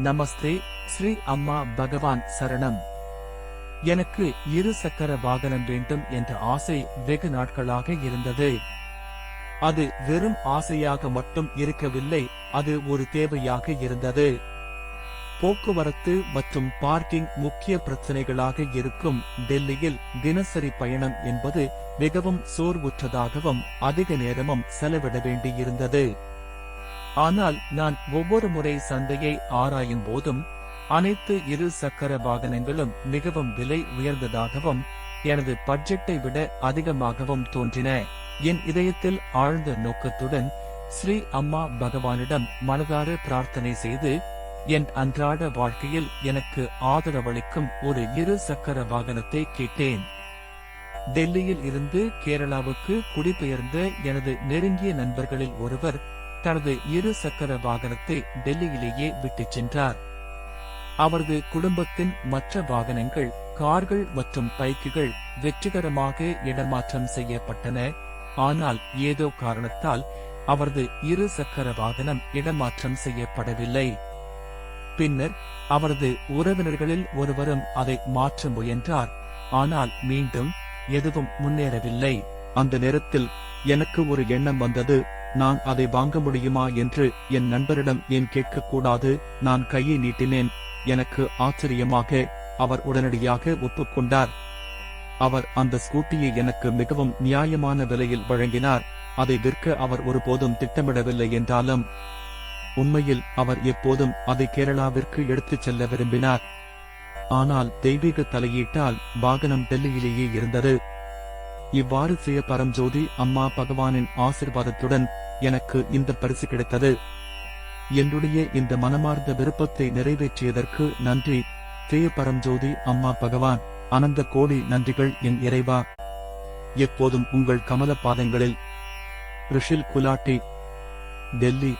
நமஸ்தே ஸ்ரீ அம்மா பகவான் சரணம். எனக்கு இரு சக்கர வாகனம் வேண்டும் என்ற ஆசை வெகு நாட்களாக இருந்தது. அது வெறும் ஆசையாக மட்டும் இருக்கவில்லை அது ஒரு தேவையாக இருந்தது. போக்குவரத்து மற்றும் பார்க்கிங் முக்கிய பிரச்சனைகளாக இருக்கும் டெல்லியில் தினசரி பயணம் என்பது மிகவும் சோர்வுற்றதாகவும் அதிக நேரமும் செலவிட வேண்டியிருந்தது. ஆனால் நான் ஒவ்வொரு முறை சந்தையை ஆராயும் போதும் அனைத்து இரு சக்கர வாகனங்களும் மிகவும் விலை உயர்ந்ததாகவும் எனது பட்ஜெட்டை விட அதிகமாகவும் தோன்றின. என் இதயத்தில் ஆழ்ந்த நோக்கத்துடன் ஸ்ரீ அம்மா பகவானிடம் மனதார பிரார்த்தனை செய்து என் அன்றாட வாழ்க்கையில் எனக்கு ஆதரவளிக்கும் ஒரு இரு சக்கர வாகனத்தை கேட்டேன். டெல்லியில் இருந்து கேரளாவுக்கு குடிபெயர்ந்த எனது நெருங்கிய நண்பர்களில் ஒருவர் தனது இரு சக்கர வாகனத்தை டெல்லியிலேயே விட்டுச் சென்றார். அவரது குடும்பத்தின் மற்ற வாகனங்கள் கார்கள் மற்றும் பைக்குகள் வெற்றிகரமாக இடமாற்றம் செய்யப்பட்டன. ஆனால் ஏதோ காரணத்தால் அவரது இரு சக்கர வாகனம் இடமாற்றம் செய்யப்படவில்லை. பின்னர் அவரது உறவினர்களில் ஒருவரும் அதை மாற்ற முயன்றார். ஆனால் மீண்டும் எதுவும் முன்னேறவில்லை. அந்த நேரத்தில் எனக்கு ஒரு எண்ணம் வந்தது. நான் அதை வாங்க முடியுமா என்று என் நண்பரிடம் ஏன் கேட்கக்கூடாது? நான் கையை நீட்டினேன். எனக்கு ஆச்சரியமாக அவர் உடனடியாக ஒப்புக்கொண்டார். அவர் அந்த ஸ்கூட்டியை எனக்கு மிகவும் நியாயமான விலையில் வழங்கினார். அதை விற்க அவர் ஒருபோதும் திட்டமிடவில்லை என்றாலும் உண்மையில் அவர் எப்போதும் அதை கேரளாவிற்கு எடுத்துச் செல்ல விரும்பினார். ஆனால் தெய்வீக தலையீட்டால் வாகனம் டெல்லியிலேயே இருந்தது. இவ்வாறு செய்ய பரம்ஜோதி அம்மா பகவானின் ஆசிர்வாதத்துடன் எனக்கு இந்த பரிசு கிடைத்தது. என்னுடைய இந்த மனமார்ந்த விருப்பத்தை நிறைவேற்றியதற்கு நன்றி. தேய பரம்ஜோதி அம்மா பகவான் அனந்த கோடி நன்றிகள் என் இறைவா. எப்போதும் உங்கள் கமல பாதங்களில் ரிஷில் குலாட்டி டெல்லி.